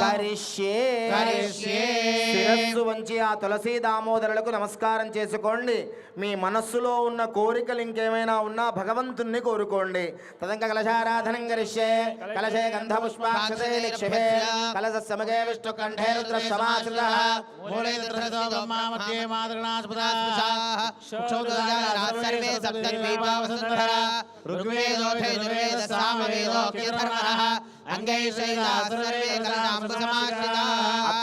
కరిష్యే. శిరస్సు వంచి ఆ తులసీ దామోదరులకు నమస్కారం చేసుకోండి. మీ మనస్సులో ఉన్న కోరికలు ఇంకేమైనా ఉన్నా భగవంతుణ్ణి కోరుకోండి. తదంక కలశారాధనం కరిష్యే. కలశే గంధ పుష్పాక్షతే నిక్షిపే కలశ సమగే విష్ణు కంఠే రుద్ర సమాశ్రిత మూలే దృఢతో బ్రహ్మా మధ్యే మాతృణాస్పదాస్పృశా సర్వే సప్తద్వీపావసుంధర ఋగ్వేదోఠే దుర్వేద సామవేదో కీర్తనః అంగైషైదా సర్వే కలశామృతసమాశ్రితాః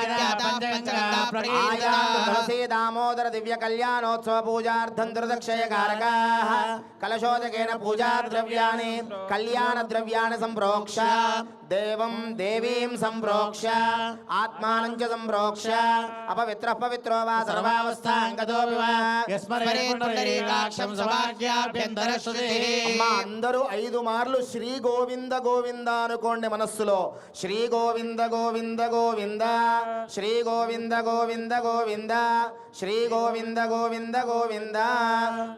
భాగీరథీ ఆద్యాతా పంచగంగా ప్రణీతా. ఆయాంతు తులసీ దామోదర దివ్య కళ్యాణోత్సవ పూజార్థం దుర్దక్షయ కారకాః కలశోదకేన పూజా ద్రవ్యాణి కళ్యాణ ద్రవ్యాణి సంప్రోక్ష దేవం దేవీం సంప్రోక్ష ఆత్మానం అందరూ ఐదు మార్లు శ్రీ గోవింద గోవింద అనుకోండి మనస్సులో. శ్రీ గోవింద గోవింద గోవింద. శ్రీ గోవింద గోవింద గోవింద. శ్రీ గోవింద గోవింద గోవింద.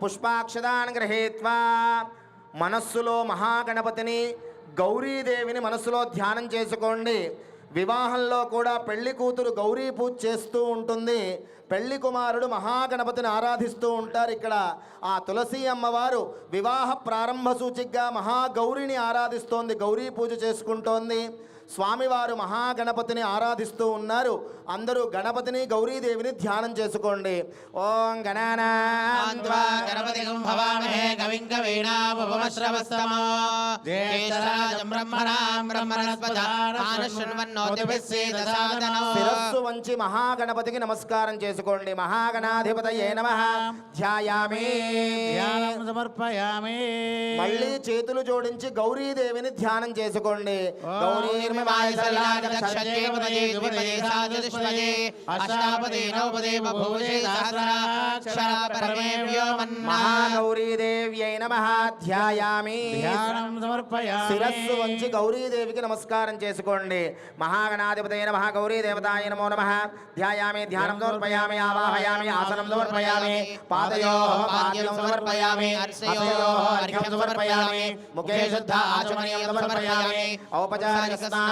పుష్పాక్షదాన్ గృహీత్వా మనస్సులో మహాగణపతిని గౌరీదేవిని మనస్సులో ధ్యానం చేసుకోండి. వివాహంలో కూడా పెళ్ళి కూతురు గౌరీ పూజ చేస్తూ ఉంటుంది. పెళ్ళి కుమారుడు మహాగణపతిని ఆరాధిస్తూ ఉంటారు. ఇక్కడ ఆ తులసి అమ్మవారు వివాహ ప్రారంభ సూచికగా మహాగౌరిని ఆరాధిస్తోంది గౌరీ పూజ చేసుకుంటోంది. స్వామివారు మహాగణపతిని ఆరాధిస్తూ ఉన్నారు. అందరూ గణపతిని గౌరీదేవిని ధ్యానం చేసుకోండి. ఓం శిరస్సు వంచి మహాగణపతికి నమస్కారం చేసుకోండి. మహాగణాధిపతయే నమ. ధ్యాయామి. ధ్యానం సమర్పయామి. మళ్ళీ చేతులు జోడించి గౌరీదేవిని ధ్యానం చేసుకోండి. సాచతుష్పదే అష్టాపదే నవపదే బభూజే సహస్రాక్షర పరమే వ్యోమన్నా మహాగౌరీదేవ్యై నమ ధ్యాయామి ధ్యానం సమర్పయామి శిరస్సు వంచి గౌరీదేవికి నమస్కారం చేసుకోండి. మహాగణాధిపతైన మహాగౌరీ దేవతాయ నమో నమ. ధ్యాయామి ధ్యానం సమర్పయామి ఆవాహయామి ఆసనం సమర్పయామి పాదయో పాద్యం సమర్పయామి అర్చయో అర్ఘ్యం సమర్పయామి ముఖే శుద్ధ ఆచమనీయం సమర్పయామి ఔపచారిక స్నానో